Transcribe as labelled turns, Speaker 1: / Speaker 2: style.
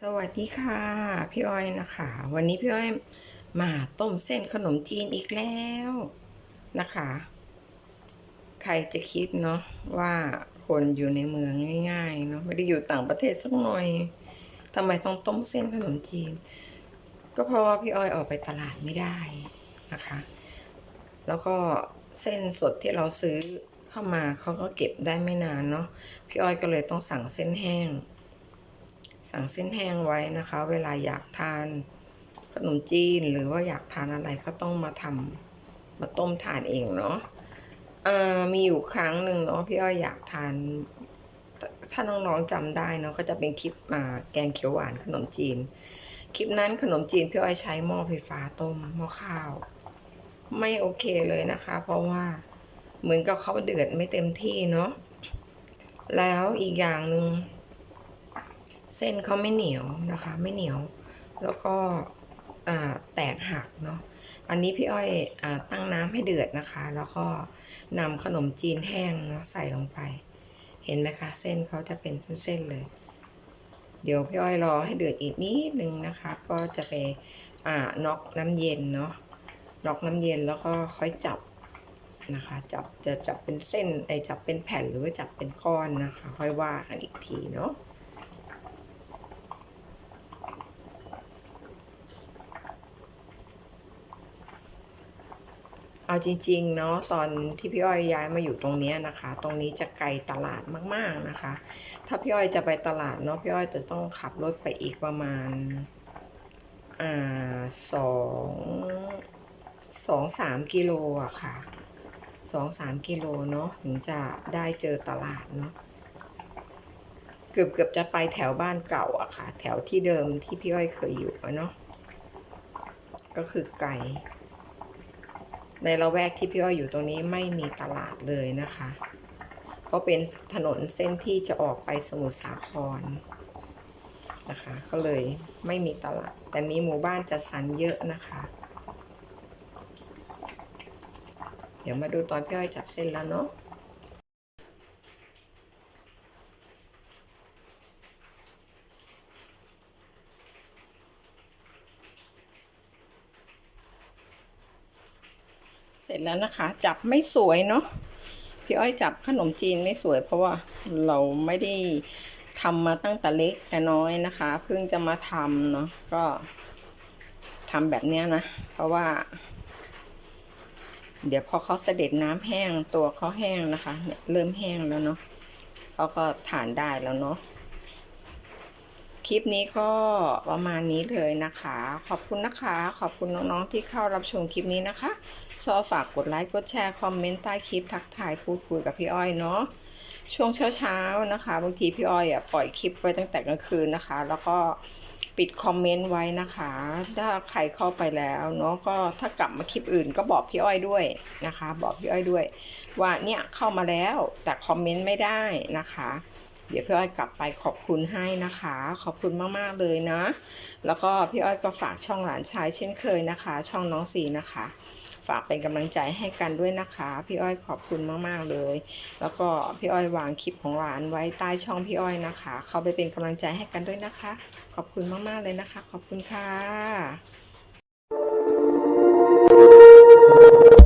Speaker 1: สวัสดีค่ะ พี่อ้อยนะคะ วันนี้พี่อ้อยมาต้มเส้นขนมจีนอีกแล้วนะคะ ใครจะคิดเนาะว่าคนอยู่ในเมืองง่ายๆเนาะไม่ได้อยู่ต่างประเทศสักหน่อยทำไมต้องต้มเส้นขนมจีน ก็เพราะว่าพี่อ้อยออกไปตลาดไม่ได้นะคะ แล้วก็เส้นสดที่เราซื้อเข้ามาเขาก็เก็บได้ไม่นานเนาะพี่อ้อยก็เลยต้องสั่งเส้นแห้ง สั่งเส้นแห้งไว้นะคะ เวลาอยากทานขนมจีนหรือว่าอยากทานอะไรก็ต้องมาทำมาต้มทานเองเนาะมีอยู่ครั้งหนึ่งเนาะพี่อ้อยอยากทาน ถ้าน้องๆจำได้เนาะก็จะเป็นคลิปมาแกงเขียวหวานขนมจีน คลิปนั้นขนมจีนพี่อ้อยใช้หม้อไฟฟ้าต้มหม้อข้าว ไม่โอเคเลยนะคะ เพราะว่าเหมือนกับเขาเดือดไม่เต็มที่เนาะแล้วอีกอย่างหนึ่ง เส้นเขาไม่เหนียวนะคะ ไม่เหนียว แล้วก็แตกหักเนาะอันนี้พี่อ้อยอตั้งน้ำให้เดือดนะคะ แล้วก็นำขนมจีนแห้งเนาะใส่ลงไป เห็นไหมคะ เส้นเขาจะเป็นเส้นๆเลย เดี๋ยวพี่อ้อยรอให้เดือดอีกนิดนึงนะคะ ก็จะไปอ่าน็อกน้ำเย็นเนาะน็อกน้ำเย็นแล้วก็ค่อยจับนะคะ จับจะจับเป็นเส้นไอจับเป็นแผ่นหรือว่าจับเป็นก้อนนะคะ ค่อยว่ากันอีกทีเนาะ เอาจริงๆเนาะตอนที่พี่อ้อยย้ายมาอยู่ตรงนี้นะคะ ตรงนี้จะไกลตลาดมากๆนะคะ ถ้าพี่อ้อยจะไปตลาดเนาะพี่อ้อยจะต้องขับรถไปอีกประมาณอ่าสองสองสามกิโลอะค่ะสองสามกิโลเนาะถึงจะได้เจอตลาดเนาะเกือบเกือบจะไปแถวบ้านเก่าอะค่ะ แถวที่เดิมที่พี่อ้อยเคยอยู่เนาะก็คือไกล ในละแวกที่พี่อ้อยอยู่ตรงนี้ไม่มีตลาดเลยนะคะ เพราะเป็นถนนเส้นที่จะออกไปสมุทรสาครนะคะ ก็เลยไม่มีตลาด แต่มีหมู่บ้านจัดสรรเยอะนะคะ เดี๋ยวมาดูตอนพี่อ้อยจับเส้นแล้วเนาะ เสร็จแล้วนะคะ จับไม่สวยเนาะพี่อ้อยจับขนมจีนไม่สวย เพราะว่าเราไม่ได้ทำมาตั้งแต่เล็กแต่น้อยนะคะ เพิ่งจะมาทำเนาะก็ทำแบบเนี้ยนะ เพราะว่า เดี๋ยวพอเขาเสด็จน้ำแห้งตัวเขาแห้งนะคะเนี่ยเริ่มแห้งแล้วเนาะเขาก็ทานได้แล้วเนาะคลิปนี้ก็ประมาณนี้เลยนะคะ ขอบคุณนะคะ ขอบคุณน้องๆที่เข้ารับชมคลิปนี้นะคะ ชอบฝากกดไลค์กดแชร์คอมเมนต์ใต้คลิปทักทายพูดคุยกับพี่อ้อยเนาะช่วงเช้าๆนะคะบางทีพี่อ้อยอะปล่อยคลิปไว้ตั้งแต่กลางคืนนะคะ แล้วก็ปิดคอมเมนต์ไว้นะคะ ถ้าใครเข้าไปแล้วเนาะก็ถ้ากลับมาคลิปอื่นก็บอกพี่อ้อยด้วยนะคะ บอกพี่อ้อยด้วย ว่าเนี่ยเข้ามาแล้วแต่คอมเมนต์ไม่ได้นะคะ เดี๋ยวพี่อ้อยกลับไปขอบคุณให้นะคะ ขอบคุณมากๆเลยนะ แล้วก็พี่อ้อยก็ฝากช่องหลานชายเช่นเคยนะคะ ช่องน้องสีนะคะ ฝากเป็นกำลังใจให้กันด้วยนะคะ พี่อ้อยขอบคุณมากๆเลย แล้วก็พี่อ้อยวางคลิปของหลานไว้ใต้ช่องพี่อ้อยนะคะ เข้าไปเป็นกำลังใจให้กันด้วยนะคะ ขอบคุณมากๆเลยนะคะ ขอบคุณค่ะ